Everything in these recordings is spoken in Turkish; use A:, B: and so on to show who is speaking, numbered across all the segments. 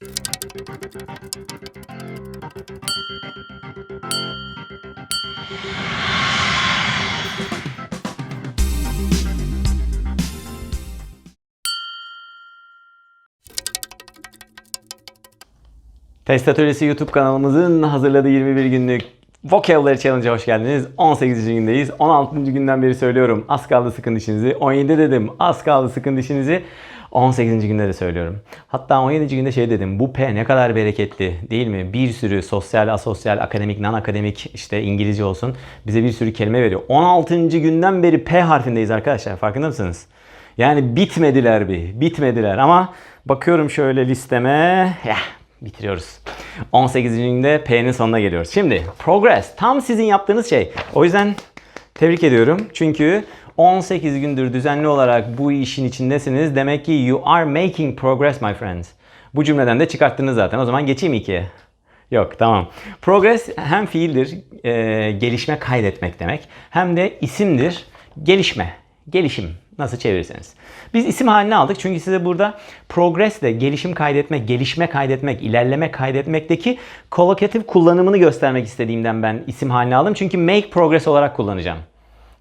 A: Test Atölyesi YouTube kanalımızın hazırladığı 21 günlük Vocabulary Challenge'a hoş geldiniz. 18. gündeyiz. 16. günden beri söylüyorum. Az kaldı sıkın dişinizi. 17 dedim. Az kaldı sıkın dişinizi. 18. günde de söylüyorum. Hatta 17. günde şey dedim. Bu P ne kadar bereketli değil mi? Bir sürü sosyal, asosyal, akademik, non akademik işte İngilizce olsun. Bize bir sürü kelime veriyor. 16. günden beri P harfindeyiz arkadaşlar. Farkında mısınız? Yani bitmediler bir. Bitmediler ama bakıyorum şöyle listeme. Ya bitiriyoruz. 18. günde P'nin sonuna geliyoruz. Şimdi progress tam sizin yaptığınız şey. O yüzden tebrik ediyorum. Çünkü 18 gündür düzenli olarak bu işin içindesiniz. Demek ki you are making progress my friends. Bu cümleden de çıkarttınız zaten. O zaman geçeyim ikiye. Yok tamam. Progress hem fiildir, e, gelişme kaydetmek demek. Hem de isimdir, gelişme, gelişim. Nasıl çevirirseniz. Biz isim haline aldık çünkü size burada progress de gelişim kaydetmek, gelişme kaydetmek, ilerleme kaydetmekteki kolokatif kullanımını göstermek istediğimden ben isim haline aldım. Çünkü make progress olarak kullanacağım.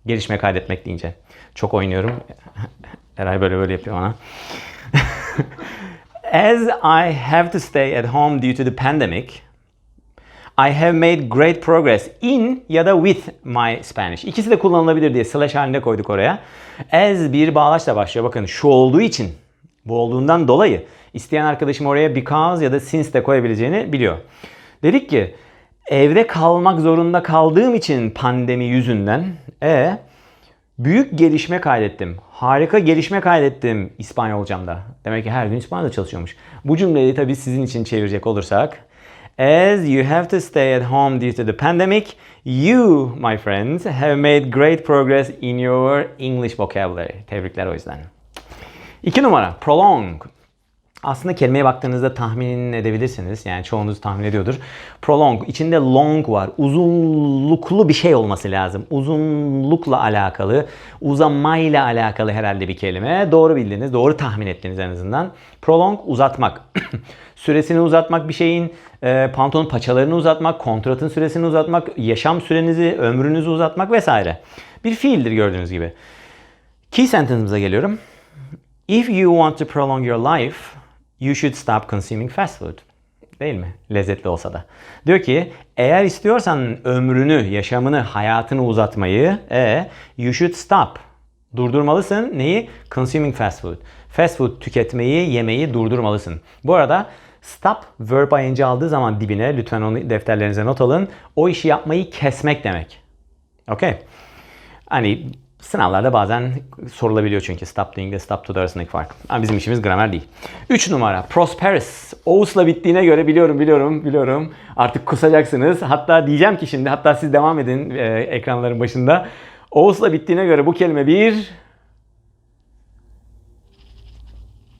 A: Gelişme kaydetmek deyince. Çok oynuyorum. Eray böyle böyle yapıyor bana. As I have to stay at home due to the pandemic, I have made great progress in ya da with my Spanish. İkisi de kullanılabilir diye slash halinde koyduk oraya. As bir bağlaçla başlıyor. Bakın şu olduğu için, bu olduğundan dolayı isteyen arkadaşım oraya because ya da since de koyabileceğini biliyor. Dedik ki evde kalmak zorunda kaldığım için pandemi yüzünden e büyük gelişme kaydettim. Harika gelişme kaydettim İspanyolcamda. Demek ki her gün İspanyolca çalışıyormuş. Bu cümleyi tabii sizin için çevirecek olursak As you have to stay at home due to the pandemic, you, my friends, have made great progress in your English vocabulary. Tebrikler o yüzden. İki numara, prolong. Aslında kelimeye baktığınızda tahmin edebilirsiniz. Yani çoğunuz tahmin ediyordur. Prolong. içinde long var. Uzunluklu bir şey olması lazım. Uzunlukla alakalı, uzamayla alakalı herhalde bir kelime. Doğru bildiniz, doğru tahmin ettiniz en azından. Prolong uzatmak. Süresini uzatmak bir şeyin, e, pantolonun paçalarını uzatmak, kontratın süresini uzatmak, yaşam sürenizi, ömrünüzü uzatmak vesaire. Bir fiildir gördüğünüz gibi. Key sentence'ımıza geliyorum. If you want to prolong your life, you should stop consuming fast food. Değil mi? Lezzetli olsa da. Diyor ki eğer istiyorsan ömrünü, yaşamını, hayatını uzatmayı, e, you should stop. Durdurmalısın. Neyi? Consuming fast food. Fast food tüketmeyi, yemeyi durdurmalısın. Bu arada stop verb ing aldığı zaman dibine lütfen onu defterlerinize not alın. O işi yapmayı kesmek demek. Okey. Hani sınavlarda bazen sorulabiliyor çünkü stop doing ile stop to arasındaki fark. Ama bizim işimiz gramer değil. 3 numara prosperous. Oğuz'la bittiğine göre biliyorum biliyorum biliyorum. Artık kusacaksınız. Hatta diyeceğim ki şimdi hatta siz devam edin e, ekranların başında. Oğuz'la bittiğine göre bu kelime bir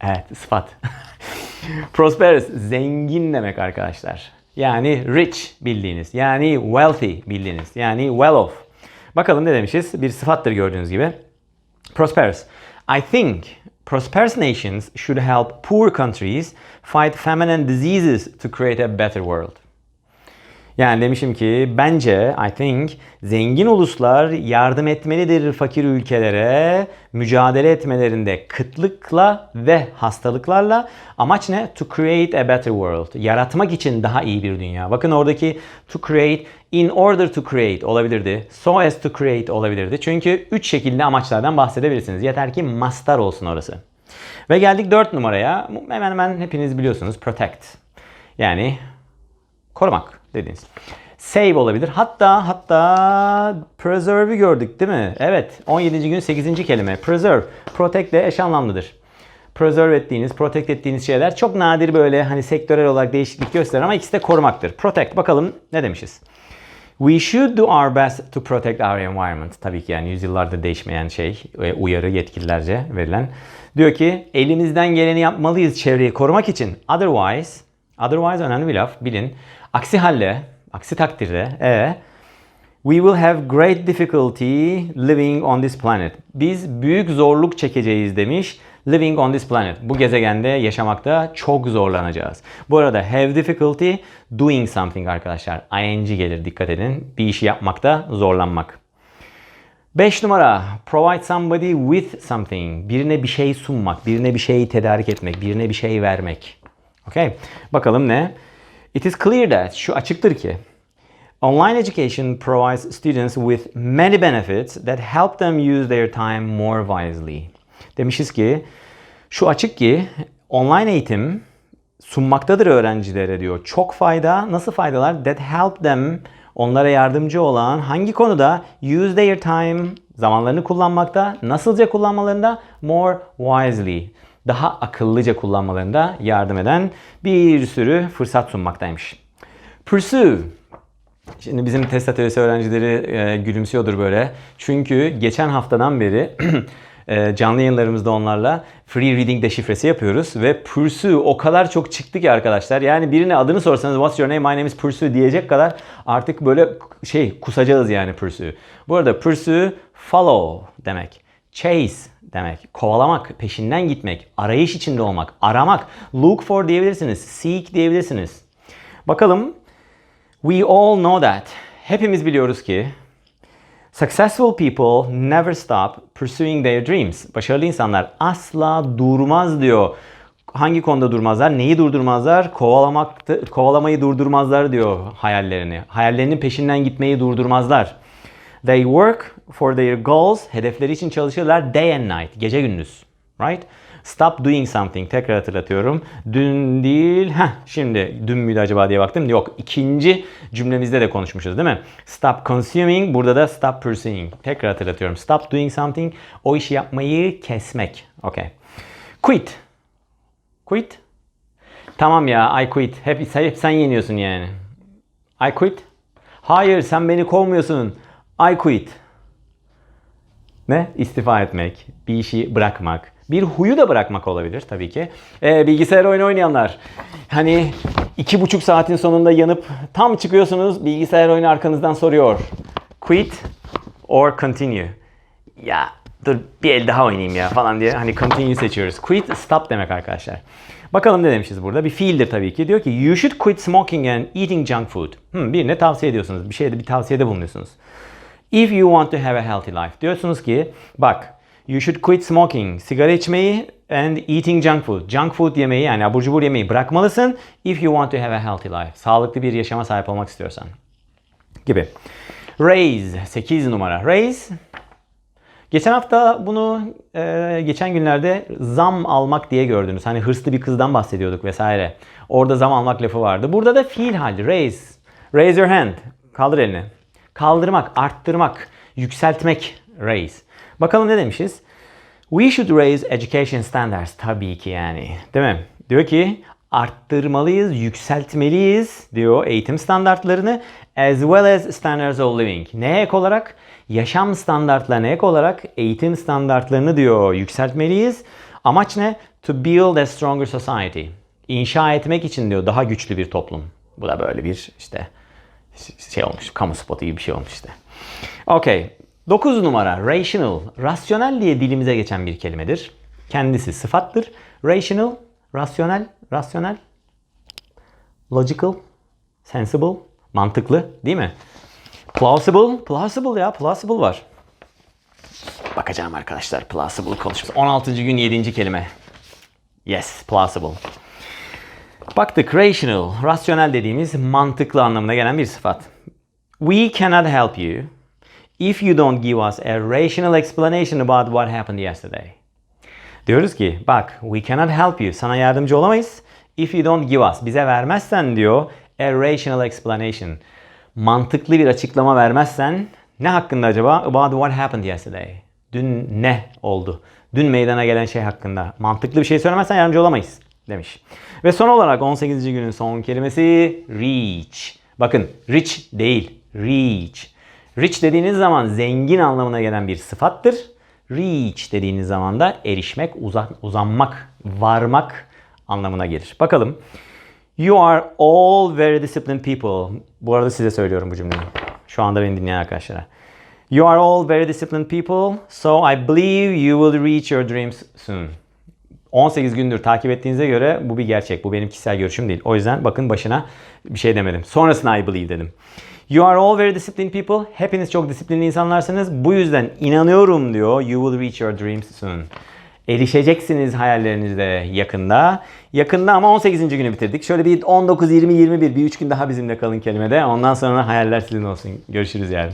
A: Evet sıfat. prosperous zengin demek arkadaşlar. Yani rich bildiğiniz. Yani wealthy bildiğiniz. Yani well off. Bakalım ne demişiz? Bir sıfattır gördüğünüz gibi. Prosperous. I think prosperous nations should help poor countries fight famine and diseases to create a better world. Yani demişim ki bence I think zengin uluslar yardım etmelidir fakir ülkelere mücadele etmelerinde kıtlıkla ve hastalıklarla. Amaç ne? To create a better world. Yaratmak için daha iyi bir dünya. Bakın oradaki to create, in order to create olabilirdi. So as to create olabilirdi. Çünkü üç şekilde amaçlardan bahsedebilirsiniz. Yeter ki mastar olsun orası. Ve geldik 4 numaraya. Hemen hemen hepiniz biliyorsunuz. Protect. Yani korumak dediğiniz. Save olabilir. Hatta hatta preserve'ü gördük değil mi? Evet. 17. gün 8. kelime. Preserve. Protect de eş anlamlıdır. Preserve ettiğiniz, protect ettiğiniz şeyler çok nadir böyle hani sektörel olarak değişiklik gösterir ama ikisi de korumaktır. Protect. Bakalım ne demişiz? We should do our best to protect our environment. Tabii ki yani yüzyıllardır değişmeyen şey, uyarı yetkililerce verilen. Diyor ki elimizden geleni yapmalıyız çevreyi korumak için. Otherwise, otherwise önemli bir laf bilin. Aksi halde, aksi takdirde e, we will have great difficulty living on this planet. Biz büyük zorluk çekeceğiz demiş. living on this planet. Bu gezegende yaşamakta çok zorlanacağız. Bu arada have difficulty doing something arkadaşlar. ing gelir dikkat edin. Bir işi yapmakta zorlanmak. 5 numara provide somebody with something. Birine bir şey sunmak, birine bir şey tedarik etmek, birine bir şey vermek. Okay. Bakalım ne? It is clear that şu açıktır ki Online education provides students with many benefits that help them use their time more wisely. Demişiz ki şu açık ki online eğitim sunmaktadır öğrencilere diyor. Çok fayda. Nasıl faydalar? That help them onlara yardımcı olan hangi konuda use their time zamanlarını kullanmakta, nasılca kullanmalarında more wisely daha akıllıca kullanmalarında yardım eden bir sürü fırsat sunmaktaymış. Pursue Şimdi bizim test atölyesi öğrencileri e, gülümsüyordur böyle. Çünkü geçen haftadan beri e, canlı yayınlarımızda onlarla free reading deşifresi yapıyoruz ve Pursue o kadar çok çıktı ki arkadaşlar. Yani birine adını sorsanız what's your name my name is Pursue diyecek kadar artık böyle şey kusacağız yani Pursue. Bu arada Pursue follow demek. Chase demek. Kovalamak, peşinden gitmek, arayış içinde olmak, aramak. Look for diyebilirsiniz. Seek diyebilirsiniz. Bakalım We all know that. Hepimiz biliyoruz ki successful people never stop pursuing their dreams. Başarılı insanlar asla durmaz diyor. Hangi konuda durmazlar? Neyi durdurmazlar? Kovalamak, kovalamayı durdurmazlar diyor hayallerini. Hayallerinin peşinden gitmeyi durdurmazlar. They work for their goals. Hedefleri için çalışırlar day and night. Gece gündüz. Right? Stop doing something. Tekrar hatırlatıyorum. Dün değil. Heh, şimdi dün müydü acaba diye baktım. Yok. ikinci cümlemizde de konuşmuşuz değil mi? Stop consuming. Burada da stop pursuing. Tekrar hatırlatıyorum. Stop doing something. O işi yapmayı kesmek. Okay. Quit. Quit. Tamam ya I quit. Hep, hep sen yeniyorsun yani. I quit. Hayır sen beni kovmuyorsun. I quit. Ne? İstifa etmek. Bir işi bırakmak. Bir huyu da bırakmak olabilir tabii ki. Ee, bilgisayar oyunu oynayanlar. Hani iki buçuk saatin sonunda yanıp tam çıkıyorsunuz bilgisayar oyunu arkanızdan soruyor. Quit or continue. Ya dur bir el daha oynayayım ya falan diye hani continue seçiyoruz. Quit stop demek arkadaşlar. Bakalım ne demişiz burada? Bir fiildir tabii ki. Diyor ki you should quit smoking and eating junk food. Hmm, birine tavsiye ediyorsunuz. Bir şeyde bir tavsiyede bulunuyorsunuz. If you want to have a healthy life. Diyorsunuz ki bak You should quit smoking. Sigara içmeyi and eating junk food. Junk food yemeyi yani abur cubur yemeyi bırakmalısın if you want to have a healthy life. Sağlıklı bir yaşama sahip olmak istiyorsan. Gibi. Raise 8 numara. Raise Geçen hafta bunu e, geçen günlerde zam almak diye gördünüz. Hani hırslı bir kızdan bahsediyorduk vesaire. Orada zam almak lafı vardı. Burada da fiil hali. Raise. Raise your hand. Kaldır elini. Kaldırmak, arttırmak, yükseltmek. Raise. Bakalım ne demişiz? We should raise education standards. Tabii ki yani. Değil mi? Diyor ki arttırmalıyız, yükseltmeliyiz diyor eğitim standartlarını as well as standards of living. Neye ek olarak? Yaşam standartlarına ek olarak eğitim standartlarını diyor yükseltmeliyiz. Amaç ne? To build a stronger society. İnşa etmek için diyor daha güçlü bir toplum. Bu da böyle bir işte şey olmuş, kamu spotu gibi bir şey olmuş işte. Okay. 9 numara rational. Rasyonel diye dilimize geçen bir kelimedir. Kendisi sıfattır. Rational, rasyonel, rasyonel, logical, sensible, mantıklı değil mi? Plausible, plausible ya plausible var. Bakacağım arkadaşlar plausible konuşması. 16. gün 7. kelime. Yes, plausible. Baktık rational, rasyonel dediğimiz mantıklı anlamına gelen bir sıfat. We cannot help you if you don't give us a rational explanation about what happened yesterday. Diyoruz ki bak we cannot help you. Sana yardımcı olamayız. If you don't give us. Bize vermezsen diyor a rational explanation. Mantıklı bir açıklama vermezsen ne hakkında acaba? About what happened yesterday. Dün ne oldu? Dün meydana gelen şey hakkında. Mantıklı bir şey söylemezsen yardımcı olamayız demiş. Ve son olarak 18. günün son kelimesi reach. Bakın rich değil, reach. Rich dediğiniz zaman zengin anlamına gelen bir sıfattır. Reach dediğiniz zaman da erişmek, uzak, uzanmak, varmak anlamına gelir. Bakalım. You are all very disciplined people. Bu arada size söylüyorum bu cümleyi. Şu anda beni dinleyen arkadaşlara. You are all very disciplined people, so I believe you will reach your dreams soon. 18 gündür takip ettiğinize göre bu bir gerçek. Bu benim kişisel görüşüm değil. O yüzden bakın başına bir şey demedim. Sonrasına I believe dedim. You are all very disciplined people. Hepiniz çok disiplinli insanlarsınız. Bu yüzden inanıyorum diyor. You will reach your dreams soon. Erişeceksiniz hayallerinizde yakında. Yakında ama 18. günü bitirdik. Şöyle bir 19, 20, 21 bir 3 gün daha bizimle kalın kelimede. Ondan sonra hayaller sizin olsun. Görüşürüz yarın.